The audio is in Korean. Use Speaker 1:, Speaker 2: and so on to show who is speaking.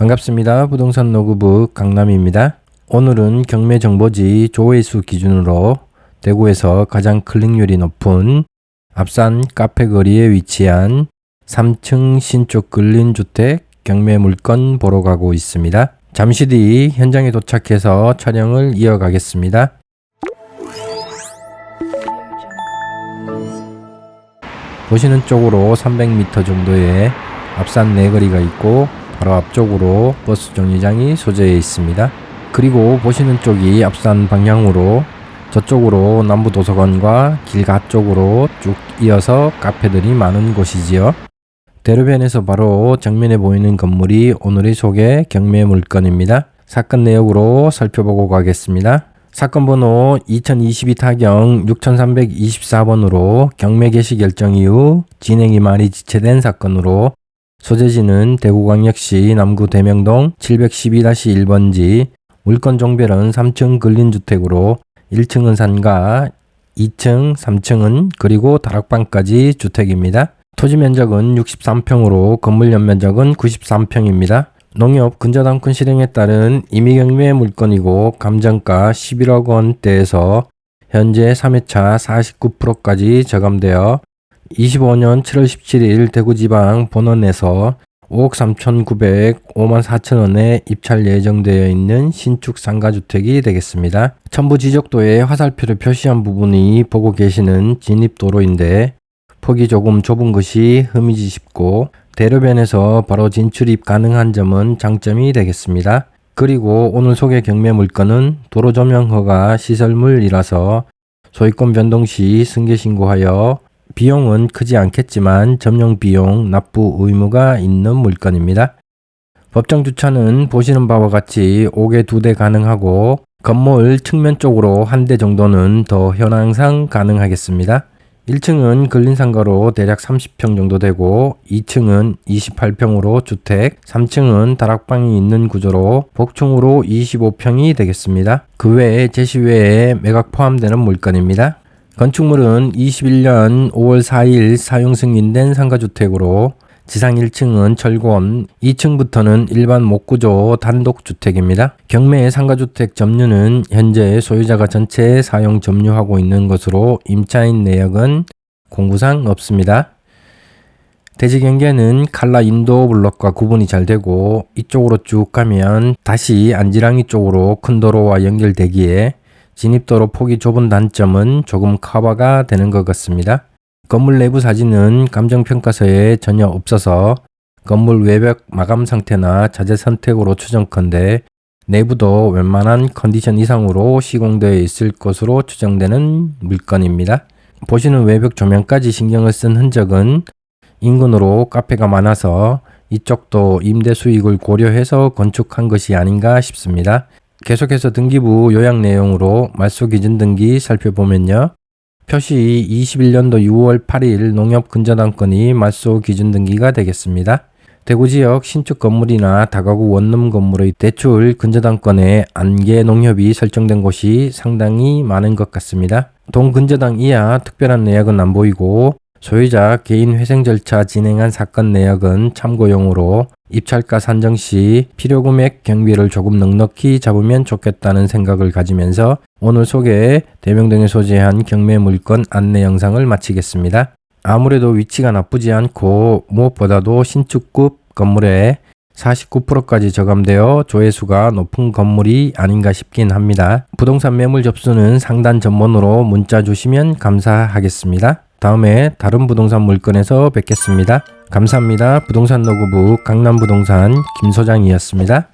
Speaker 1: 반갑습니다. 부동산 노구부 강남입니다. 오늘은 경매 정보지 조회수 기준으로 대구에서 가장 클릭률이 높은 앞산 카페 거리에 위치한 3층 신축 근린 주택 경매 물건 보러 가고 있습니다. 잠시 뒤 현장에 도착해서 촬영을 이어가겠습니다. 보시는 쪽으로 300m 정도의 앞산 내거리가 있고 바로 앞쪽으로 버스 정류장이 소재해 있습니다. 그리고 보시는 쪽이 앞산 방향으로 저쪽으로 남부도서관과 길가 쪽으로 쭉 이어서 카페들이 많은 곳이지요. 대로변에서 바로 정면에 보이는 건물이 오늘의 소개 경매 물건입니다. 사건 내역으로 살펴보고 가겠습니다. 사건 번호 2022 타경 6324번으로 경매 개시 결정 이후 진행이 많이 지체된 사건으로 소재지는 대구광역시 남구 대명동 712-1번지 물건 종별은 3층 근린주택으로 1층은 상가, 2층, 3층은 그리고 다락방까지 주택입니다. 토지 면적은 63평으로 건물 연면적은 93평입니다. 농협 근저당권 실행에 따른 임의경매 물건이고 감정가 11억 원대에서 현재 3회차 49%까지 저감되어 25년 7월 17일 대구지방 본원에서 5억 3,900, 5만 4천 원에 입찰 예정되어 있는 신축 상가주택이 되겠습니다. 첨부 지적도에 화살표를 표시한 부분이 보고 계시는 진입도로인데 폭이 조금 좁은 것이 흠이지 싶고 대로변에서 바로 진출입 가능한 점은 장점이 되겠습니다. 그리고 오늘 소개 경매 물건은 도로 조명 허가 시설물이라서 소유권 변동 시 승계 신고하여 비용은 크지 않겠지만 점용 비용 납부 의무가 있는 물건입니다. 법정 주차는 보시는 바와 같이 5개 2대 가능하고 건물 측면 쪽으로 한 대 정도는 더 현황상 가능하겠습니다. 1층은 근린상가로 대략 30평 정도 되고 2층은 28평으로 주택, 3층은 다락방이 있는 구조로 복층으로 25평이 되겠습니다. 그 외에 제시 외에 매각 포함되는 물건입니다. 건축물은 21년 5월 4일 사용 승인된 상가주택으로 지상 1층은 철권, 2층부터는 일반 목구조 단독주택입니다. 경매 상가주택 점유는 현재 소유자가 전체 사용 점유하고 있는 것으로 임차인 내역은 공구상 없습니다. 대지 경계는 칼라 인도 블럭과 구분이 잘 되고 이쪽으로 쭉 가면 다시 안지랑이 쪽으로 큰 도로와 연결되기에 진입도로 폭이 좁은 단점은 조금 커버가 되는 것 같습니다. 건물 내부 사진은 감정평가서에 전혀 없어서 건물 외벽 마감 상태나 자재 선택으로 추정컨대 내부도 웬만한 컨디션 이상으로 시공되어 있을 것으로 추정되는 물건입니다. 보시는 외벽 조명까지 신경을 쓴 흔적은 인근으로 카페가 많아서 이쪽도 임대 수익을 고려해서 건축한 것이 아닌가 싶습니다. 계속해서 등기부 요약 내용으로 말소 기준 등기 살펴보면요. 표시 21년도 6월 8일 농협 근저당권이 말소 기준 등기가 되겠습니다. 대구 지역 신축 건물이나 다가구 원룸 건물의 대출 근저당권에 안개 농협이 설정된 곳이 상당히 많은 것 같습니다. 동 근저당 이하 특별한 내역은 안 보이고 소유자 개인 회생 절차 진행한 사건 내역은 참고용으로 입찰가 산정 시 필요 금액 경비를 조금 넉넉히 잡으면 좋겠다는 생각을 가지면서 오늘 소개 대명동에 소재한 경매 물건 안내 영상을 마치겠습니다. 아무래도 위치가 나쁘지 않고 무엇보다도 신축급 건물에 49%까지 저감되어 조회수가 높은 건물이 아닌가 싶긴 합니다. 부동산 매물 접수는 상단 전문으로 문자 주시면 감사하겠습니다. 다음에 다른 부동산 물건에서 뵙겠습니다. 감사합니다. 부동산 노구부 강남부동산 김소장이었습니다.